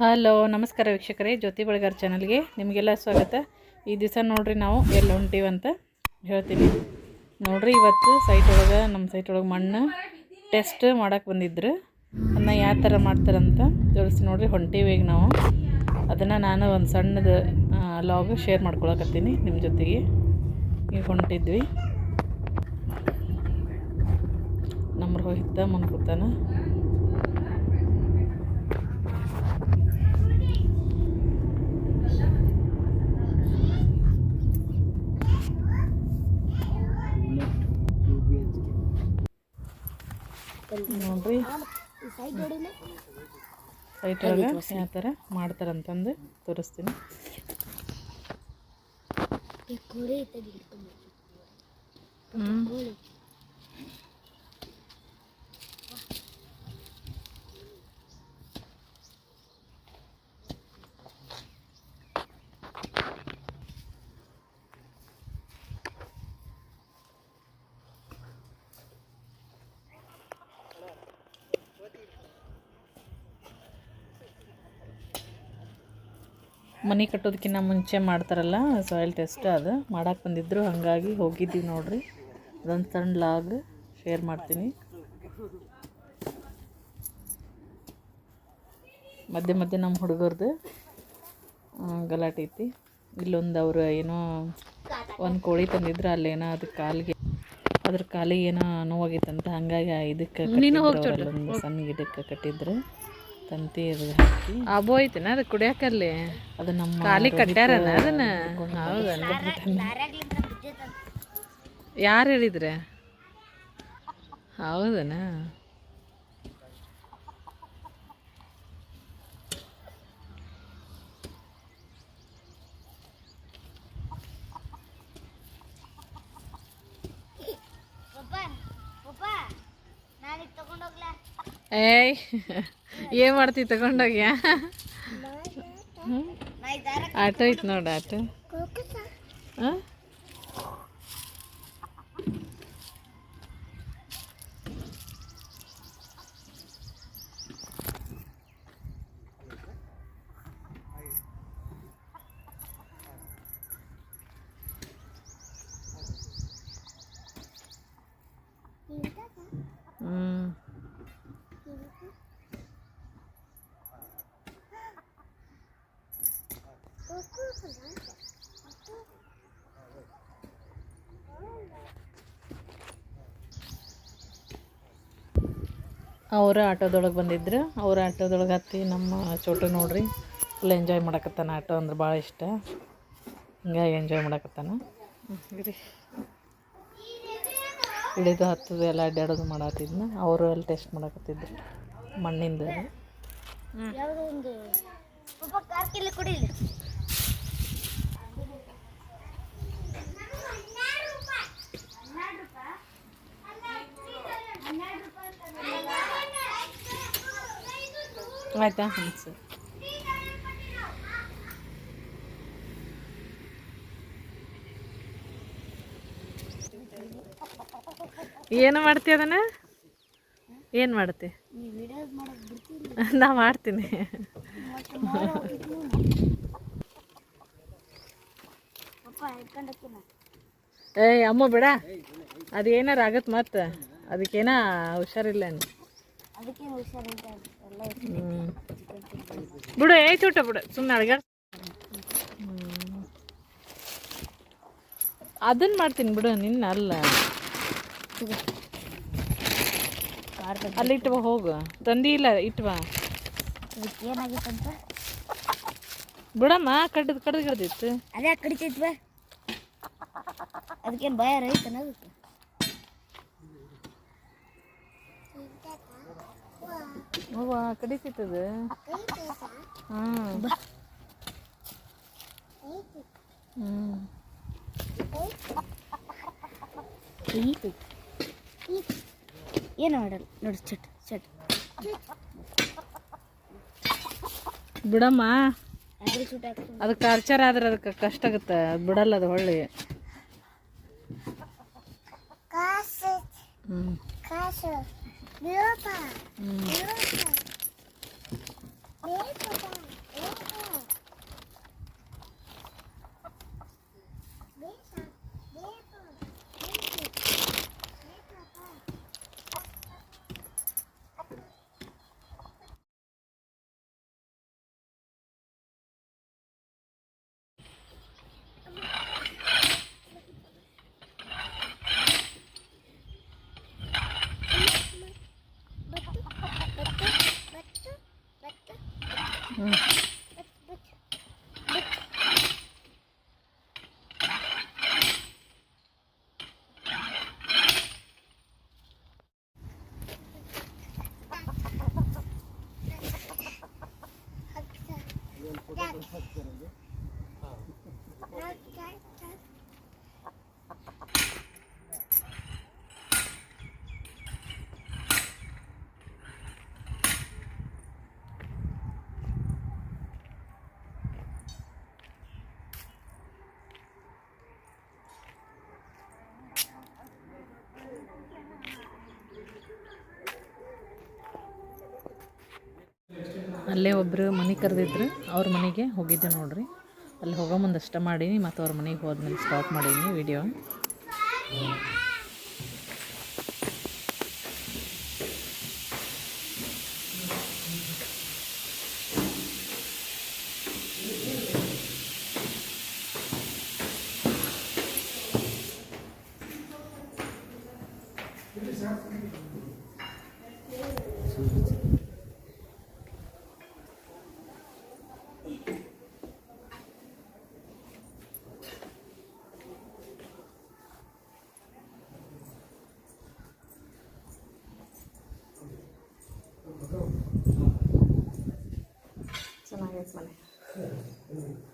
Hello, ನಮಸ್ಕಾರ ವೀಕ್ಷಕರೇ, ಜ್ಯೋತಿ ಬೆಳಗಾರ್ ಚಾನಲ್ಗೆ ನಿಮಗೆಲ್ಲ ಸ್ವಾಗತ. ಈ ದಿವಸ ನೋಡ್ರಿ ನಾವು ಎಲ್ಲಿ ಹೊಂಟೀವಂತ ಹೇಳ್ತೀನಿ. ನೋಡ್ರಿ, ಇವತ್ತು ಸೈಟ್ ಒಳಗೆ ನಮ್ಮ ಸೈಟ್ ಒಳಗೆ ಮಣ್ಣು ಟೆಸ್ಟ್ ಮಾಡೋಕ್ಕೆ ಬಂದಿದ್ರು. ಅದನ್ನ ಯಾವ ಥರ ಮಾಡ್ತಾರಂತ ತೋರಿಸಿ ನೋಡ್ರಿ, ಹೊಂಟೀವಿ ಈಗ ನಾವು. ಅದನ್ನು ನಾನು ಒಂದು ಸಣ್ಣದು ಲಾಗ್ ಶೇರ್ ಮಾಡ್ಕೊಳಕತ್ತೀನಿ ನಿಮ್ಮ ಜೊತೆಗೆ. ಈಗ ಹೊಂಟಿದ್ವಿ. ನಮ್ಮ ರೋಹಿತ ಮನ್ಕೂತಾನ ನೋಡ್ರಿ. ಸೈಟ್ ಒಳಗೆ ಯಾವ ಥರ ಮಾಡ್ತಾರಂತಂದು ತೋರಿಸ್ತೀನಿ. ಹ್ಞೂ ಮನೆ ಕಟ್ಟೋದಕ್ಕಿಂತ ಮುಂಚೆ ಮಾಡ್ತಾರಲ್ಲ ಸಾಯಿಲ್ ಟೆಸ್ಟ್ ಅದು. ಮಾಡೋಕೆ ಬಂದಿದ್ರು ಹಾಗಾಗಿ ಹೋಗಿದ್ದೀವಿ ನೋಡಿರಿ. ಅದೊಂದು ಸಣ್ಣ ಲಾಗ್ ಶೇರ್ ಮಾಡ್ತೀನಿ. ಮಧ್ಯೆ ಮಧ್ಯೆ ನಮ್ಮ ಹುಡುಗರ್ದು ಗಲಾಟೆ ಐತಿ. ಇಲ್ಲೊಂದು ಅವರು ಏನೋ ಒಂದು ಕೋಳಿ ತಂದಿದ್ರು ಅಲ್ಲೇನೋ ಅದು ಕಾಲಿಗೆ ಅದ್ರ ಕಾಲಿಗೆ ಏನೋ ನೋವಾಗಿತ್ತಂತ ಹಂಗಾಗಿ ಇದಕ್ಕೆ ಒಂದು ಸಣ್ಣ ಗಿಡಕ್ಕೆ ಕಟ್ಟಿದ್ರು. ತಂತಿ ಹಾಕಿ ಅಬೋ ಐತೆನ ಅದು ಕುಡಿಯಾಕಲ್ಲಿ? ಅದು ನಮ್ಮ ಖಾಲಿ ಕಟ್ಟ್ಯಾರನ ಅದನ್ನ? ಹೌದನ ಯಾರು ಹೇಳಿದ್ರೆ? ಹೌದನ? ಏಯ್. ಏನ್ ಮಾಡ್ತಿ ತಗೊಂಡೋಗ್ಯಾ ಆಟೋ ಐತ್ ನೋಡ ಆಟೋ ಆ? ಅವ್ರ ಆಟೋದೊಳಗೆ ಬಂದಿದ್ರು. ಅವ್ರ ಆಟೋದೊಳಗೆ ಹತ್ತಿ ನಮ್ಮ ಚೋಟು ನೋಡ್ರಿ ಫುಲ್ ಎಂಜಾಯ್ ಮಾಡಕತ್ತಾನ ಆಟೋ ಅಂದ್ರೆ ಭಾಳ ಇಷ್ಟ. ಹಿಂಗಾಗಿ ಎಂಜಾಯ್ ಮಾಡಕತ್ತಾನ. ಇಳಿದು ಹತ್ತದು ಎಲ್ಲ ಅಡ್ಡಾಡೋದು ಮಾಡತ್ತಿದ್ನ ಅವರು ಅಲ್ಲಿ ಟೆಸ್ಟ್ ಮಾಡಕತ್ತಿದ್ರು. ಮಣ್ಣಿಂದ. ಆಯ್ತಾ? ಹ್ಞೂ ಏನು ಮಾಡ್ತೀಯ ಅದನ್ನ? ಏನು ಮಾಡುತ್ತೆ ನಾ ಮಾಡ್ತೀನಿ. ಏಯ್, ಅಮ್ಮ ಬಿಡ. ಅದು ಏನಾರ ಆಗತ್ತೆ ಮತ್ತೆ. ಅದಕ್ಕೇನ ಹುಷಾರಿಲ್ಲ ಅದಕ್ಕೇನು ಹ್ಮ್. ಬಿಡು ಐತಿ ಚೋಟ ಬಿಡು ಸುಮ್ಮನೆ ಅಡ್ಗಾಡ್ ಅದನ್ನ ಮಾಡ್ತೀನಿ ಬಿಡು, ನಿನ್ನ ಅಲ್ಲ. ಅಲ್ಲಿ ಇಟ್ವ, ಹೋಗು. ತಂದಿ ಇಲ್ಲ, ಇಟ್ವ. ಬಿಡಮ್ಮ, ಕಡ್ದು ಕಡ್ದು ಕಡ್ದಿತ್ತು. ಅದೇ ಕಡಿತೈತ್ವ ಅದಕ್ಕೇನು ಭಯ ರೈತನ ಅವ್ವ ಕಡಿತೈತದ ಹ್ಮ್. ಹ್ಞೂ ಏನು ಮಾಡಲ್ಲ? ನೋಡಿ ಚಟ್ ಚಟ್. ಬಿಡಮ್ಮ. ಅದಕ್ಕೆ ಟಾರ್ಚರ್ ಆದ್ರೆ ಅದಕ್ಕೆ ಕಷ್ಟ ಆಗುತ್ತೆ. ಅದ್ ಬಿಡಲ್ಲ ಅದು ಹೊಳ್ಳಿ. 爸爸爸爸爸爸爸爸嗯。ಅಲ್ಲೇ ಒಬ್ಬರು ಮನೆ ಕರೆದಿದ್ರು. ಅವ್ರ ಮನೆಗೆ ಹೋಗಿದ್ದೆ ನೋಡ್ರಿ. ಅಲ್ಲಿ ಹೋಗೋ ಮುಂದೆ ಮಾಡೀನಿ ಮತ್ತು ಅವ್ರ ಮನೆಗೆ ಹೋದ್ಮೇಲೆ ಸ್ಟಾಪ್ ಮಾಡೀನಿ ವಿಡಿಯೋ ಚೆನ್ನಾಗೈತೆ ಮನೆ